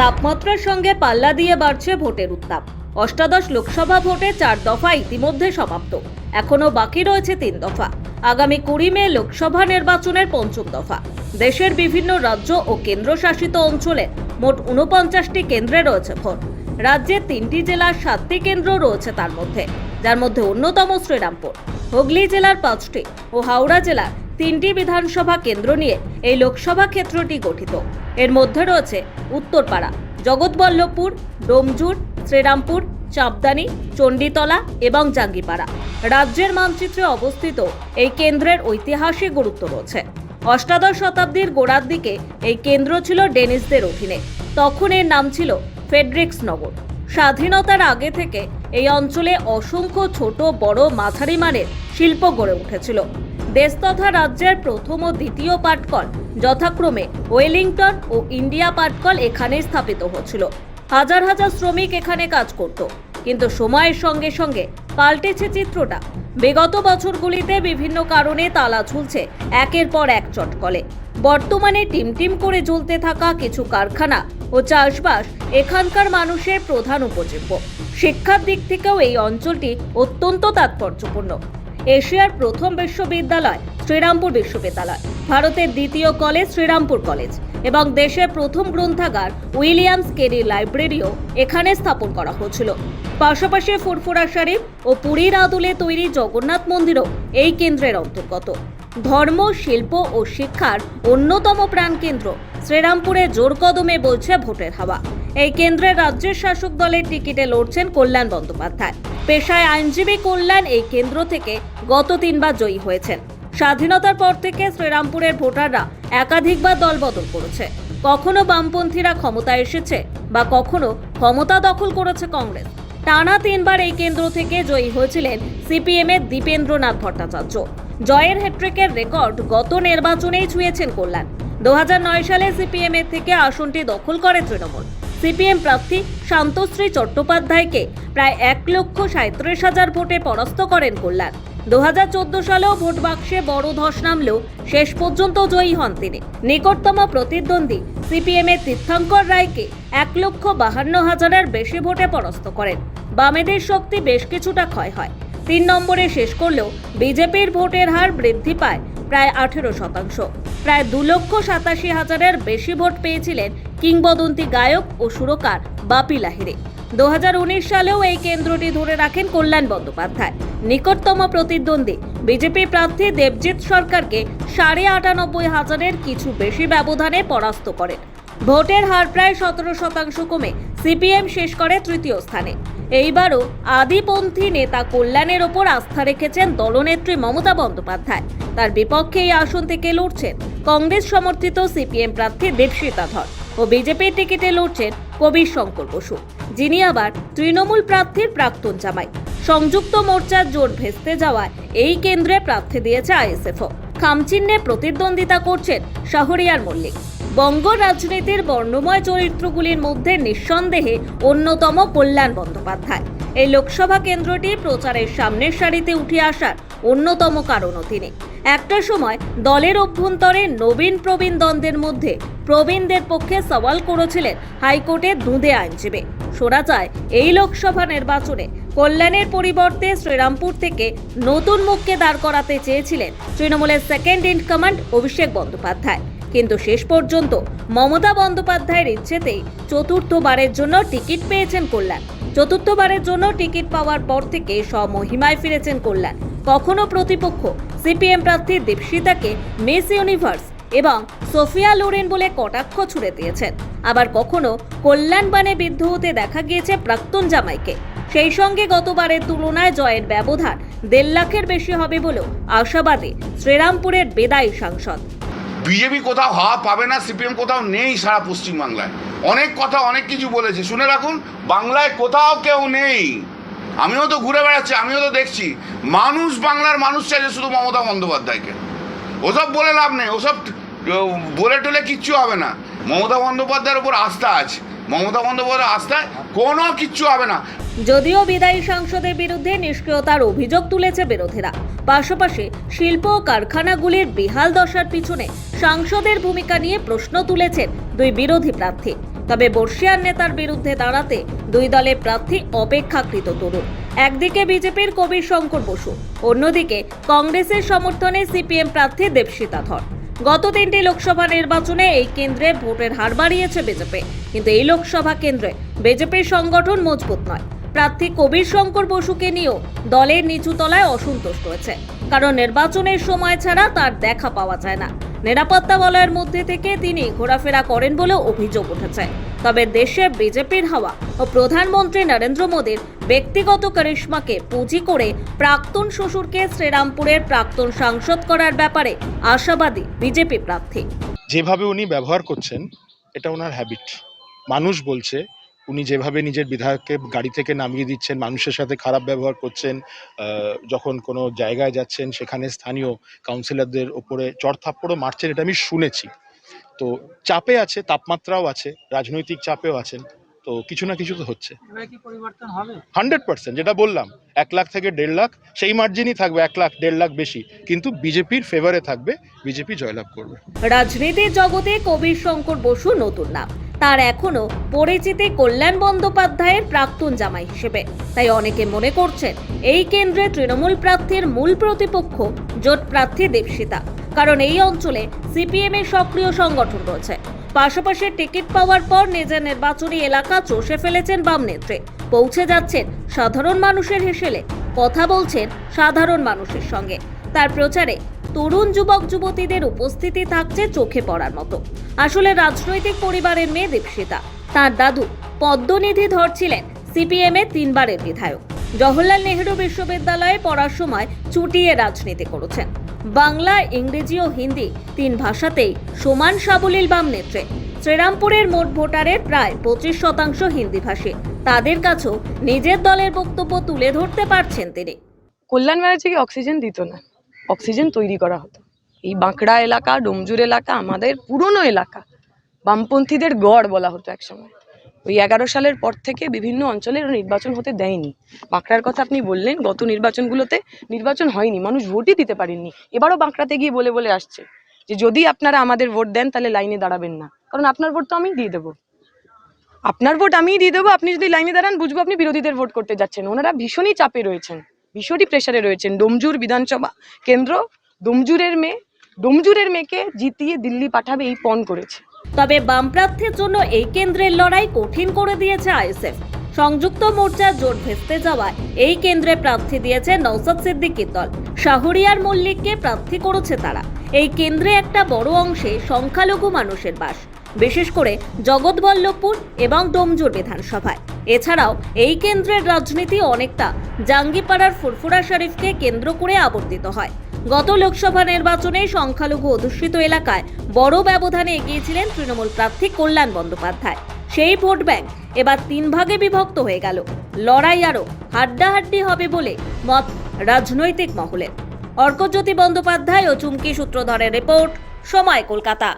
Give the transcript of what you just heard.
তাপমাত্রার সঙ্গে পাল্লা দিয়ে বাড়ছে ভোটের উত্তাপ। অষ্টাদশ লোকসভা ভোটে চার দফা ইতিমধ্যে সমাপ্ত। এখনও বাকি রয়েছে তিন দফা। আগামী কুড়ি মে লোকসভা নির্বাচনের পঞ্চম দফা। দেশের বিভিন্ন রাজ্য ও কেন্দ্রশাসিত অঞ্চলে মোট উনপঞ্চাশটি কেন্দ্রে রয়েছে ভোট। রাজ্যের তিনটি জেলার সাতটি কেন্দ্র রয়েছে তার মধ্যে, যার মধ্যে অন্যতম শ্রীরামপুর। হুগলি জেলার পাঁচটি ও হাওড়া জেলার তিনটি বিধানসভা কেন্দ্র নিয়ে এই লোকসভা ক্ষেত্রটি গঠিত। এর মধ্যে রয়েছে উত্তরপাড়া, জগৎবল্লভপুর, ডোমজুর, শ্রীরামপুর, চাপদানি, চণ্ডীতলা এবং জাঙ্গিপাড়া। রাজ্যের মানচিত্রে অবস্থিত এই কেন্দ্রের ঐতিহাসিক গুরুত্ব রয়েছে। অষ্টাদশ শতাব্দীর গোড়ার দিকে এই কেন্দ্র ছিল ডেনিসদের অধীনে। তখন এর নাম ছিল ফেডরিক্স নগর স্বাধীনতার আগে থেকে এই অঞ্চলে অসংখ্য ছোট, বড়, মাঝারি মানের শিল্প গড়ে উঠেছিল। দেশ তথা রাজ্যের প্রথম ও দ্বিতীয় পাটকল যথাক্রমে ওয়েলিংটন ও ইন্ডিয়া পাটকল এখানে স্থাপিত হচ্ছিল। হাজার হাজার শ্রমিক এখানে কাজ করত। কিন্তু সময়ের সঙ্গে সঙ্গে পাল্টেছে চিত্রটা। বিগত বছরগুলিতে বিভিন্ন কারণে তালা ঝুলছে একের পর এক চটকলে। বর্তমানে টিমটিম করে জ্বলতে থাকা কিছু কারখানা ও চাষবাস এখানকার মানুষের প্রধান উপজীব্য। শিক্ষার দিক থেকেও এই অঞ্চলটি অত্যন্ত তাৎপর্যপূর্ণ। এশিয়ার প্রথম বিশ্ববিদ্যালয়, শ্রীরামপুর বিশ্ববিদ্যালয়। ভারতের দ্বিতীয় কলেজ, শ্রীরামপুর কলেজ এবং দেশের প্রথম গ্রন্থাগার, উইলিয়ামস কেরি লাইব্রেরিও এখানে স্থাপন করা হয়েছিল। পাশাপাশি ফুরফুরা শরীফ ও পুরীর আদুলে তৈরি জগন্নাথ মন্দিরও এই কেন্দ্রের অন্তর্গত। ধর্ম, শিল্প ও শিক্ষার অন্যতম প্রাণকেন্দ্র। শ্রীরামপুরে জোর কদমে বলছে ভোটের হাওয়া। এই কেন্দ্রে রাজ্যের শাসক দলের টিকিটে লড়ছেন কল্যাণ বন্দ্যোপাধ্যায়। পেশায় আইনজীবী কল্যাণ এই কেন্দ্র থেকে গত তিনবার জয়ী হয়েছেন। স্বাধীনতার পর থেকে শ্রীরামপুরের ভোটাররা একাধিকবার দল বদল করেছে। কখনো বামপন্থীরা ক্ষমতায় এসেছে বা কখনো ক্ষমতা দখল করেছে কংগ্রেস। টানা তিনবার এই কেন্দ্র থেকে জয়ী হয়েছিলেন সিপিএম এর দীপেন্দ্রনাথ ভট্টাচার্য। জয়ের হ্যাট্রিকের রেকর্ড গত নির্বাচনেই ছুঁয়েছেন কল্যাণ। দু হাজার নয় সালে সিপিএম এর থেকে আসনটি দখল করে তৃণমূল। সিপিএম প্রার্থী শান্তশ্রী চট্টোপাধ্যায়কে প্রায় এক লক্ষ সাঁত্রিশ হাজার ভোটে পরাস্ত করেন কল্যাণ। দু হাজার চোদ্দ সালেও ভোট বাক্সে বড় ধস নামলেও শেষ পর্যন্ত জয়ী হন তিনি। নিকটতম প্রতিদ্বন্দ্বী সিপিএম এর তীর্থঙ্কর রায়কে এক লক্ষ বাহান্ন হাজারের বেশি ভোটে পরাস্ত করেন। বামেদের শক্তি বেশ কিছুটা ক্ষয় হয়। তিন নম্বরে শেষ করলেও বিজেপির ভোটের হার বৃদ্ধি পায় প্রায় আঠেরো শতাংশ। প্রায় দু লক্ষ সাতাশি হাজারের বেশি ভোট পেয়েছিলেন কিংবদন্তি গায়ক ও সুরকার বাপি লাহিড়ে। দু সালেও এই কেন্দ্রটি ধরে রাখেন কল্যাণ বন্দ্যোপাধ্যায়। নিকটতম প্রতিদ্বন্দ্বী বিজেপি প্রার্থী দেবজিৎ সরকারকে সাড়ে আটানব্বই হাজারের কিছু বেশি ব্যবধানে পরাস্ত করেন। ভোটের হার প্রায় সতেরো শতাংশ কমে সিপিএম শেষ করে তৃতীয় স্থানে। এইবারও আদিপন্থী নেতা কল্যাণের ওপর আস্থা রেখেছেন দলনেত্রী মমতা বন্দ্যোপাধ্যায়। তার বিপক্ষে এই আসন থেকে লড়ছেন কংগ্রেস সমর্থিত সিপিএম প্রার্থী দেবশ্রীতা ধর ও বিজেপির টিকিটে লড়ছেন কবির শঙ্কর বসু, যিনি আবার তৃণমূল প্রার্থীর প্রাক্তন জামাই। সংযুক্ত মোর্চার জোট ভেস্তে যাওয়ায় এই কেন্দ্রে প্রার্থী দিয়েছে আইএসএফও। খামচিহ্নে প্রতিদ্বন্দ্বিতা করছেন শাহরিয়ার মল্লিক। বঙ্গ রাজনীতির বর্ণময় চরিত্রগুলির মধ্যে নিঃসন্দেহে অন্যতম কল্যাণ বন্দ্যোপাধ্যায়। এই লোকসভা কেন্দ্রটি প্রচারের সামনের সারিতে উঠে আসার অন্যতম কারণও তিনি। একটা সময় দলের অভ্যন্তরে নবীন প্রবীণ দ্বন্দ্বের মধ্যে প্রবীণদের পক্ষে সওয়াল করেছিলেন হাইকোর্টের দুঁদে আইনজীবী। শোনা যায়, এই লোকসভা নির্বাচনে কল্যাণের পরিবর্তে শ্রীরামপুর থেকে নতুন মুখকে দাঁড় করাতে চেয়েছিলেন তৃণমূলের second in command Abhishek Bandyopadhyay. কিন্তু শেষ পর্যন্ত মমতা বন্দ্যোপাধ্যায়ের ইচ্ছেতেই চতুর্থবারের জন্য টিকিট পেয়েছেন কল্যাণ। চতুর্থবারের জন্য টিকিট পাওয়ার পর থেকে স্বমহিমায় ফিরেছেন কল্যাণ। কখনো প্রতিপক্ষ সিপিএম প্রার্থী দীপশিতাকে মিস ইউনিভার্স এবং সোফিয়া লোরেন বলে কটাক্ষ ছুড়ে দিয়েছেন। আবার কখনো কল্যাণ বানে বিদ্ধ হতে দেখা গিয়েছে প্রাক্তন জামাইকে। সেই সঙ্গে গতবারের তুলনায় জয়ের ব্যবধান দেড় লাখের বেশি হবে বলেও আশাবাদী শ্রীরামপুরের বেদায়ী সাংসদ। বিজেপি কোথাও হাওয়া পাবে না, সিপিএম কোথাও নেই সারা পশ্চিমবাংলায়। অনেক কথা, অনেক কিছু বলেছে। শুনে রাখুন, বাংলায় কোথাও কেউ নেই। আমিও তো ঘুরে বেড়াচ্ছি, আমিও তো দেখছি। মানুষ বাংলার মানুষ চাইছে শুধু মমতা বন্দ্যোপাধ্যায়কে। ওসব বলে লাভ নেই, ওসব বলে টলে কিচ্ছু হবে না। মমতা বন্দ্যোপাধ্যায়ের উপর আস্থা আছে। মমতা বন্দ্যোপাধ্যায়ের আস্থায় কোনো কিচ্ছু হবে না। যদিও বিদায়ী সাংসদের বিরুদ্ধে নিষ্ক্রিয়তার অভিযোগ তুলেছে বিরোধীরা। পাশাপাশি শিল্প ও কারখানাগুলির বেহাল দশার পিছনে সাংসদের ভূমিকা নিয়ে প্রশ্ন তুলেছেন দুই বিরোধী প্রার্থী। তবে বর্ষিয়ান নেতার বিরুদ্ধে দাঁড়াতে দুই দলের প্রার্থী অপেক্ষাকৃত তরুণ। একদিকে বিজেপির কবির শঙ্কর বসু, অন্যদিকে কংগ্রেসের সমর্থনে সিপিএম প্রার্থী দেবসিতা ধর। গত তিনটি লোকসভা নির্বাচনে এই কেন্দ্রে ভোটের হার বাড়িয়েছে বিজেপি। কিন্তু এই লোকসভা কেন্দ্রে বিজেপির সংগঠন মজবুত নয়। প্রার্থী কবির শঙ্কর বসুকে নিয়েও দলের নিচু তলায় অসন্তোষ রয়েছে। কারণ নির্বাচনের সময় ছাড়া তার দেখা পাওয়া যায় না। নিরাপত্তা বলয়ের মধ্যে থেকে তিনি ঘোরাফেরা করেন বলেও অভিযোগ উঠেছে। তবে দেশে বিজেপির হাওয়া ও প্রধানমন্ত্রী নরেন্দ্র মোদীর ব্যক্তিগত কারিশ্মাকে পুঁজি করে প্রাক্তন শ্বশুরকে শ্রীরামপুরের প্রাক্তন সাংসদ করার ব্যাপারে আশাবাদী বিজেপি প্রার্থী। যেভাবে উনি ব্যবহার করছেন, এটা ওনার হ্যাবিট মানুষ বলছে উনি যেভাবে নিজের বিধায়ককে গাড়ি থেকে নামিয়ে দিচ্ছেন, মানুষের সাথে খারাপ ব্যবহার করছেন যখন কোনো জায়গায় যাচ্ছেন, সেখানে স্থানীয় কাউন্সিলরদের ওপরে চড়থাপ্পড়ও মারছেন, এটা আমি শুনেছি। তো চাপে আছে, তাপমাত্রাও আছে, রাজনৈতিক চাপেও আছেন। তো কিছু না কিছু তো হচ্ছে। এবার কি হান্ড্রেড পার্সেন্ট যেটা বললাম এক লাখ থেকে দেড় লাখ সেই মার্জিনই থাকবে এক লাখ দেড় লাখ বেশি। কিন্তু বিজেপির ফেভারে থাকবে বিজেপি জয়লাভ করবে। রাজনীতির জগতে কবির শঙ্কর বসু নতুন নাম। তার এখনও পরিচিতি কল্যাণ বন্দ্যোপাধ্যায়ের প্রাক্তন জামাই হিসেবে। তাই অনেকে মনে করছেন এই কেন্দ্রে তৃণমূল প্রার্থীর মূল প্রতিপক্ষ জোট প্রার্থী দেবসিতা কারণ এই অঞ্চলে সিপিএম এর সক্রিয় সংগঠন রয়েছে। পাশাপাশি টিকিট পাওয়ার পর নিজের নির্বাচনী এলাকা চষে ফেলেছেন বাম নেত্রী। পৌঁছে যাচ্ছেন সাধারণ মানুষের হেসেলে। কথা বলছেন সাধারণ মানুষের সঙ্গে। তার প্রচারে তরুণ যুবক যুবতীদের উপস্থিতি থাকছে চোখে পড়ার মতো। আসলে রাজনৈতিক পরিবারের মেয়ে দীপশিতা। তার দাদু পদ্মনিধি ধর ছিলেন সিপিএম তিনবারের বিধায়ক। জওহরলাল নেহরু বিশ্ববিদ্যালয়ে পড়ার সময় চুটিয়ে রাজনীতি করেছেন। বাংলা, ইংরেজি ও হিন্দি তিন ভাষাতেই সমান সাবলীল বাম নেত্রে। শ্রীরামপুরের মোট ভোটারের প্রায় পঁচিশ শতাংশ হিন্দিভাষী তাদের কাছেও নিজের দলের বক্তব্য তুলে ধরতে পারছেন তিনি। কল্যাণ ব্যানার্জিকে অক্সিজেন দিত না। অক্সিজেন তৈরি করা হতো। এই বাঁকড়া এলাকা, ডোমজুর এলাকা, আমাদের পুরনো এলাকা। বামপন্থীদের গড় বলা হতো একসময়। ওই এগারো সালের পর থেকে বিভিন্ন অঞ্চলে নির্বাচন হতে দেয়নি। বাঁকড়ার কথা আপনি বললেন, গত নির্বাচনগুলোতে নির্বাচন হয়নি, মানুষ ভোটই দিতে পারেননি। এবারও বাঁকড়াতে গিয়ে বলে বলে আসছে যে, যদি আপনারা আমাদের ভোট দেন, তাহলে লাইনে দাঁড়াবেন না। কারণ আপনার ভোট তো আমি দিয়ে দেবো। আপনার ভোট আমিই দিয়ে দেবো, আপনি যদি লাইনে দাঁড়ান, বুঝব আপনি বিরোধীদের ভোট করতে যাচ্ছেন। ওনারা ভীষণই চাপে রয়েছেন, ভীষণই প্রেসারে রয়েছেন। ডোমজুর বিধানসভা কেন্দ্র, ডোমজুরের মেয়ে, ডোমজুরের মেয়েকে জিতিয়ে দিল্লি পাঠাবে এই পণ করেছে। তবে বাম প্রার্থীর জন্য এই কেন্দ্রের লড়াই কঠিন করে দিয়েছে আইএসএফ। সংযুক্ত মোর্চার জোট ভেস্তে যাওয়ায় এই কেন্দ্রে প্রার্থী দিয়েছে নৌসাদ সিদ্দিকির দল। শাহরিয়ার মল্লিককে প্রার্থী করেছে তারা। এই কেন্দ্রে একটা বড় অংশে সংখ্যালঘু মানুষের বাস। বিশেষ করে জগৎবল্লভপুর এবং ডোমজুর বিধানসভায়। এছাড়াও এই কেন্দ্রের রাজনীতি অনেকটা জাঙ্গিপাড়ার ফুরফুরা শরীফকে কেন্দ্র করে আবর্তিত হয়। গত লোকসভা নির্বাচনে সংখ্যালঘু অধ্যুষিত এলাকায় বড় ব্যবধানে এগিয়েছিলেন তৃণমূল প্রার্থী কল্যাণ বন্দ্যোপাধ্যায়। সেই ভোট ব্যাংক এবার তিন ভাগে বিভক্ত হয়ে গেল। লড়াই আরও হাড্ডাহাড্ডি হবে বলে মত রাজনৈতিক মহলের। অর্কজ্যোতি বন্দ্যোপাধ্যায় ও চুমকি সূত্রধরের রিপোর্ট, সময় কলকাতা।